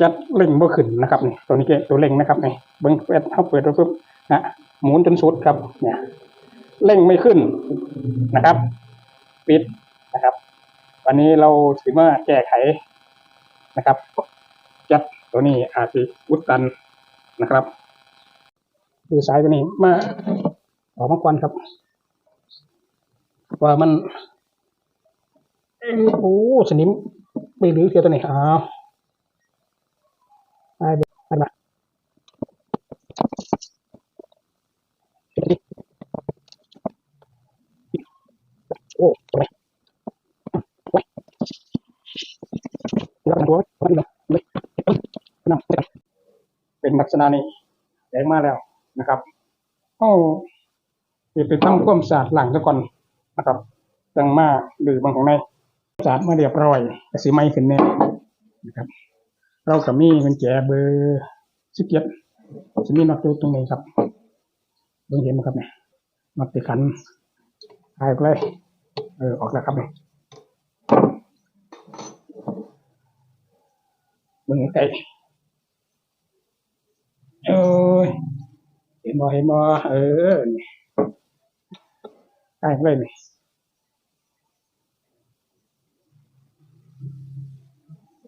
จัดเร่งบ่ขึ้นนะครับนี่ตัวนี้ก็ตัวเร่งนะครับนี่เบิ้งเปิดเขาเปิดไปปุ๊บนะหมุนจนสุดครับ เนี่ยเร่งไม่ขึ้นนะครับ ปิดนะครับ วันนี้เราถือว่าแก้ไขนะครับจัดตัวนี้อาจจะอุดตันนะครับดูสายตัวนี้มาออกมาก่อนครับ ว่ามันเอ้ยโอ้สนิมไปหรือเทียวตัวนี้อ้าว ไปไปไปมาโอ้ไปไปแล้วตัวมันเลยเลยนั่งเป็นลักษณะนี้แดงมาแล้วนะครับโอ้เดี๋ยวไปทำความสะอาดหลังซะก่อนนะครับจังมาหรือบางของในสะอาดมาเรียบร้อยกระสีไม้ขึ้นแน่นะครับ เรากับมีกุญแจเบอร์สิบเจ็ดจะมีน็อตอยู่ตรงนี้ครับเบิ่งเห็นไหมครับเนี่ยน็อตติดขันหายไปเลยเออออกแล้วครับเนี่ยเบิ่งใกล้เอ้ยเห็นบ่เห็นบ่เออนี่ใกล้เลยนี่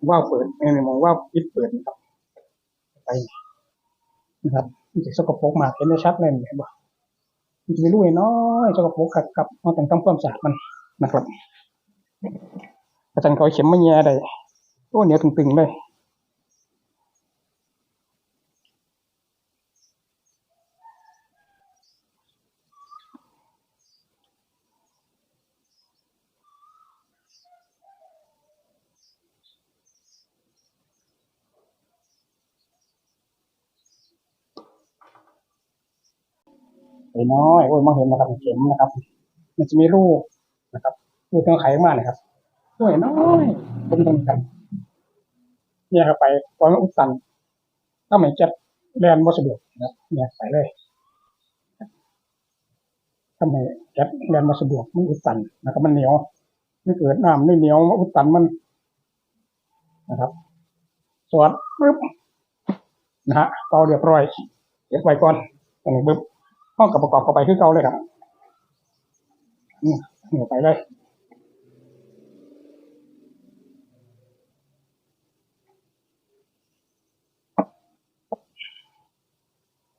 ว่าวเปิดในมองว่าวปิดเปิดนะครับไปนะครับมันจะสกปรกมากเห็นได้ชัดเลยเห็นบ่มันจะมีรูน้อยสกปรกกับกับเอาแต่งทำความสะอาดมันนะครับอาจารย์เขาเข็มมาแย่ได้โอ้เหนียวตึงๆเลย ไอ้น้อยโอ้ยมองเห็นนะครับเข็มนะครับ มันจะมีรูนะครับรูตรงไขมาเนี่ยครับโอ้ยน้อยเป็นตรงกันเนี่ยเข้าไปตอนอุดตันถ้าไม่จัดแลนบ่สดวกนะครับเนี่ยใส่เลยถ้าไม่จัดแลนบ่สดวกมันอุดตันนะครับ มันเหนียวไม่เกิดน้ำไม่เหนียวมาอุดตันมันนะครับสวดปึ๊บนะฮะเกาเรียบร้อยเก็บไว้ก่อนตรงนี้ปึ๊บ ห้องกับประกอบเข้าไปคือเก่าเลยครับ นี่เหนียวไปเลย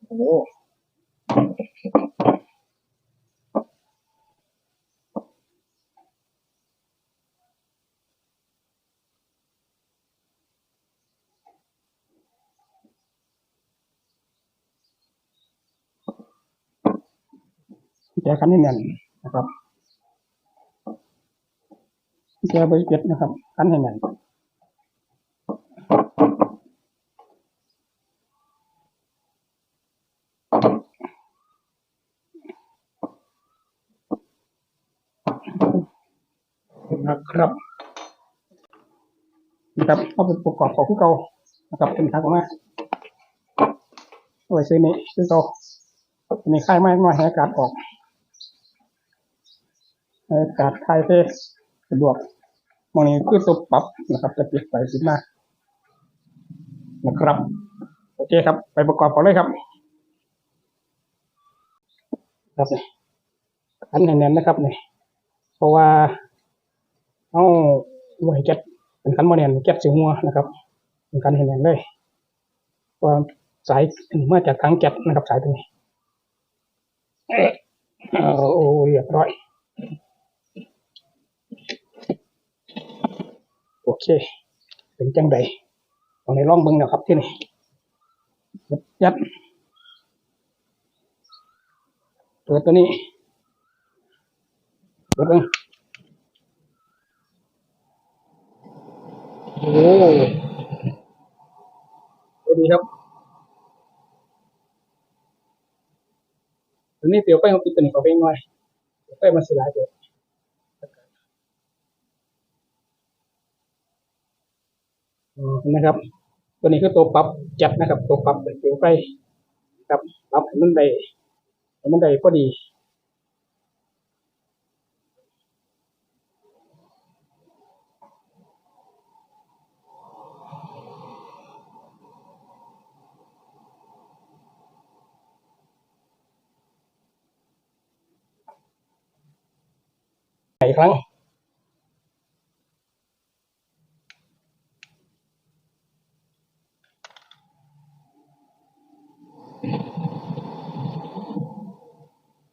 โอ้ แจคันนี้แน่นนะครับแจเบอร์เจ็ดนะครับคันให้แน่นนะครับนะครับเอาไปประกอบของที่เก่านะครับเป็นทางออกมาเอาไว้ซื้อนี้ซื้อเก่าอันนี้ค่ายไม้มาให้อากาศออกให้อา กาศคายเทสะดวกมองนี้คือตัวปรับนะครับจะเปิดไปปิมานะครับ โอเคครับ ไปประกอบก่อนเลยครับครับนี่อันแน่นๆนะครับนี่เพราะว่าเอาไว้เก็บเป็นคันโมเนนเก็บสีหัวนะครับเป็นคันแน่นๆเลยว่าสายมาจากทางแก็บนะครับ สายตรงนี้เออโอ้เรียบร้อย โอ เค เป็นจังใดตรงนี้ลองเบิ่งนะครับที่นี่ยัดเปิดตัวนี้เปิดเบิ่งโอ้สวัสดีครับตัวนี้เตียวไปมาปิดตัวนี้เขาเพ่งหน่อยไปมาสิหลายเดี๋ยว นะครับ ตัวนี้คือตัวปรับจับนะครับ ตัวปรับเดี๋ยวไปครับปรับให้มันใด้ให้มันใดก็ดีหลาครั้ง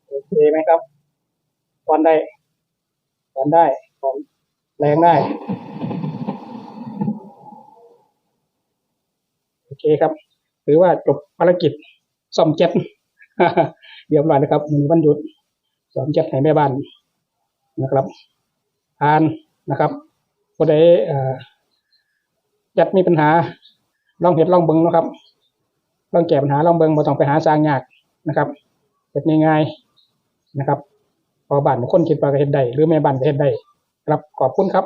โอเคไหมครับตอนได้ตอนได้ตอนแรงได้ โอเคครับ ถือว่าจบภารกิจซ่อมเจ็ตเรียบร้อยนะครับมีวันหยุดซ่อมเจ็ตให้แม่บ้านนะครับทานนะครับผู้ใดเอ่อเจ็ตมีปัญหาลองเห็ดลองเบิงนะครับ ลองแก้ปัญหาลองเบิงบ่ต้องไปหาสร้างยากนะครับเป็นง่ายๆนะครับพอบ้านคนคิดว่าก็เห็นได้หรือแม่บ้านก็เห็นได้ครับขอบคุณครับ